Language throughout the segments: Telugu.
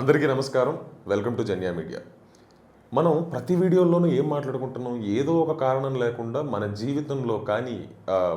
అందరికీ నమస్కారం. Welcome to Janya media. మనం ప్రతి వీడియోలోనూ ఏం మాట్లాడుకుంటున్నాం? ఏదో ఒక కారణం లేకుండా మన జీవితంలో కానీ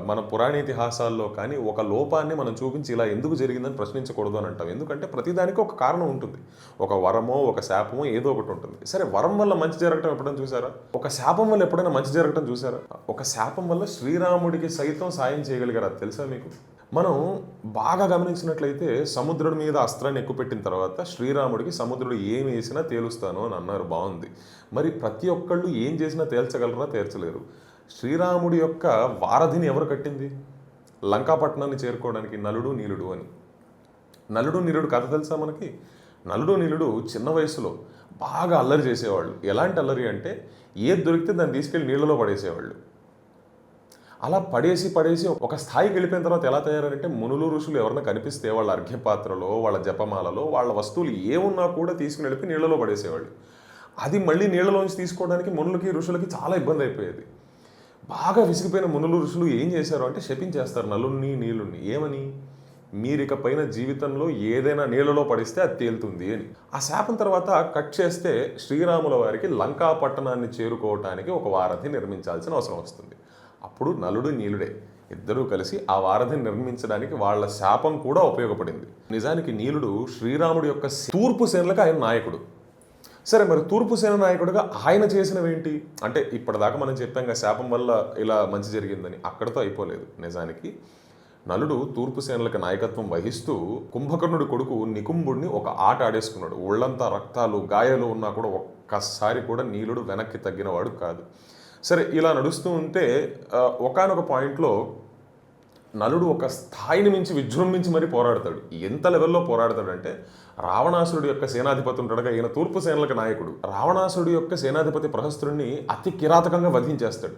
మన పురాణ ఇతిహాసాల్లో కానీ ఒక లోపాన్ని మనం చూపించి ఇలా ఎందుకు జరిగిందని ప్రశ్నించకూడదు అని అంటాం. ఎందుకంటే ప్రతిదానికి ఒక కారణం ఉంటుంది. ఒక వరమో ఒక శాపమో ఏదో ఒకటి ఉంటుంది. సరే వరం వల్ల మంచి జరగటం ఎప్పుడైనా చూసారా? ఒక శాపం వల్ల ఎప్పుడైనా మంచి జరగటం చూసారా? ఒక శాపం వల్ల శ్రీరాముడికి సైతం సాయం చేయగలిగారా? తెలుసా మీకు? మనం బాగా గమనించినట్లయితే సముద్రుడి మీద అస్త్రాన్ని ఎక్కుపెట్టిన తర్వాత శ్రీరాముడికి సముద్రుడు ఏం వేసినా తేలుస్తాను అని అన్నారు. బాగుంది. మరి ప్రతి ఒక్కళ్ళు ఏం చేసినా తేల్చగలరా? తేల్చలేరు. శ్రీరాముడి యొక్క వారధిని ఎవరు కట్టింది? లంకాపట్నాన్ని చేరుకోవడానికి నలుడు నీలుడు అని. నలుడు నీలుడు కథ తెలుసా మనకి? నలుడు నీలుడు చిన్న వయసులో బాగా అల్లరి చేసేవాళ్ళు. ఎలాంటి అల్లరి అంటే ఏది దొరికితే దాన్ని తీసుకెళ్ళి నీళ్ళలో పడేసేవాళ్ళు. అలా పడేసి పడేసి ఒక స్థాయికి వెళ్ళిపోయిన తర్వాత ఎలా తయారంటే మునులు ఋషులు ఎవరైనా కనిపిస్తే వాళ్ళ అర్ఘ్యపాత్రలో వాళ్ళ జపమాలలో వాళ్ళ వస్తువులు ఏమున్నా కూడా తీసుకుని వెళ్ళిపోయి నీళ్ళలో పడేసేవాళ్ళు. అది మళ్ళీ నీళ్ళలోంచి తీసుకోవడానికి మునులకి ఋషులకి చాలా ఇబ్బంది అయిపోయేది. బాగా విసిగిపోయిన మునులు ఋషులు ఏం చేశారు అంటే శపించేస్తారు. నలుని నీళ్ళుని ఏమని? మీరిక పైన జీవితంలో ఏదైనా నీళ్ళలో పడిస్తే అది తేలుతుంది అని. ఆ శాపం తర్వాత కట్ చేస్తే శ్రీరాముల వారికి లంకా పట్టణాన్ని చేరుకోవటానికి ఒక వారధి నిర్మించాల్సిన అవసరం వస్తుంది. అప్పుడు నలుడు నీలుడే. ఇద్దరూ కలిసి ఆ వారధిని నిర్మించడానికి వాళ్ళ శాపం కూడా ఉపయోగపడింది. నిజానికి నీలుడు శ్రీరాముడి యొక్క తూర్పు సేనలకు ఆయన నాయకుడు. సరే మరి తూర్పు సేన నాయకుడిగా ఆయన చేసినవేంటి? అంటే ఇప్పటిదాకా మనం చెప్పాం కదా శాపం వల్ల ఇలా మంచి జరిగిందని. అక్కడతో అయిపోలేదు. నిజానికి నలుడు తూర్పు సేనలకు నాయకత్వం వహిస్తూ కుంభకర్ణుడి కొడుకు నికుంభుడిని ఒక ఆట ఆడేసుకున్నాడు. ఒళ్ళంతా రక్తాలు గాయాలు ఉన్నా కూడా ఒక్కసారి కూడా నీలుడు వెనక్కి తగ్గినవాడు కాదు. సరే ఇలా నడుస్తూ ఉంటే ఒకనొక పాయింట్లో నలుడు ఒక స్థాయిని మించి విజృంభించి మరీ పోరాడతాడు. ఎంత లెవెల్లో పోరాడతాడంటే రావణాసురుడు యొక్క సేనాధిపతి ఉంటాడుగా ఈయన తూర్పు సేనలకు నాయకుడు. రావణాసురుడు యొక్క సేనాధిపతి ప్రహస్తుడిని అతి కిరాతకంగా వధించేస్తాడు.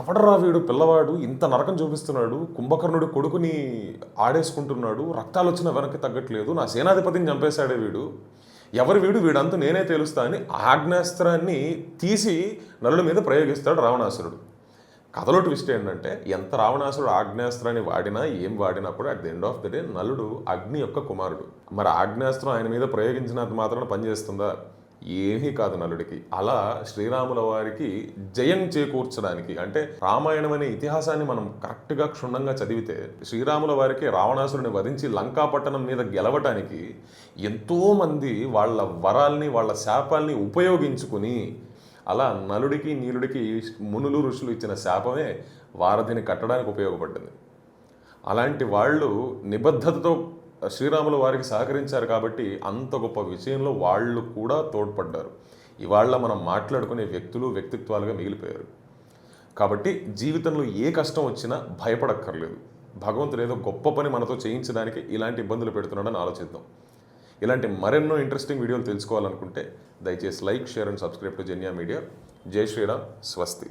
ఎవడరా వీడు పిల్లవాడు? ఇంత నరకం చూపిస్తున్నాడు. కుంభకర్ణుడి కొడుకుని ఆడేసుకుంటున్నాడు. రక్తాలు వచ్చిన వెనక్కి తగ్గట్లేదు. నా సేనాధిపతిని చంపేశాడే వీడు. ఎవరు వీడు వీడంతా నేనే తేలుస్తా అని ఆగ్నేస్త్రాన్ని తీసి నలుడి మీద ప్రయోగిస్తాడు రావణాసురుడు. కథలో ట్విస్ట్ ఏంటంటే ఎంత రావణాసురుడు ఆగ్నేస్త్రాన్ని వాడినా ఏం వాడినా కూడా at the end of the day నలుడు అగ్ని యొక్క కుమారుడు. మరి ఆగ్నేస్త్రం ఆయన మీద ప్రయోగించినంత మాత్రాన పనిచేస్తుందా? ఏమీ కాదు నలుడికి. అలా శ్రీరాముల వారికి జయం చేకూర్చడానికి అంటే రామాయణం అనే ఇతిహాసాన్ని మనం కరెక్ట్గా క్షుణ్ణంగా చదివితే శ్రీరాముల వారికి రావణాసురుని వధించి లంకాపట్టణం మీద గెలవటానికి ఎంతోమంది వాళ్ళ వరాల్ని వాళ్ళ శాపాల్ని ఉపయోగించుకుని అలా నలుడికి నీలుడికి మునులు ఋషులు ఇచ్చిన శాపమే వారధిని కట్టడానికి ఉపయోగపడ్డది. అలాంటి వాళ్ళు నిబద్ధతతో శ్రీరాముల వారికి సహకరించారు కాబట్టి అంత గొప్ప విషయంలో వాళ్ళు కూడా తోడ్పడ్డారు. ఇవాళ మనం మాట్లాడుకునే వ్యక్తులు వ్యక్తిత్వాలుగా మిగిలిపోయారు. కాబట్టి జీవితంలో ఏ కష్టం వచ్చినా భయపడక్కర్లేదు. భగవంతుడు ఏదో గొప్ప పని మనతో చేయించడానికి ఇలాంటి ఇబ్బందులు పెడుతున్నాడని ఆలోచిద్దాం. ఇలాంటి మరెన్నో ఇంట్రెస్టింగ్ వీడియోలు తెలుసుకోవాలనుకుంటే దయచేసి like share and subscribe to Janya media. జై శ్రీరామ్ స్వస్తి.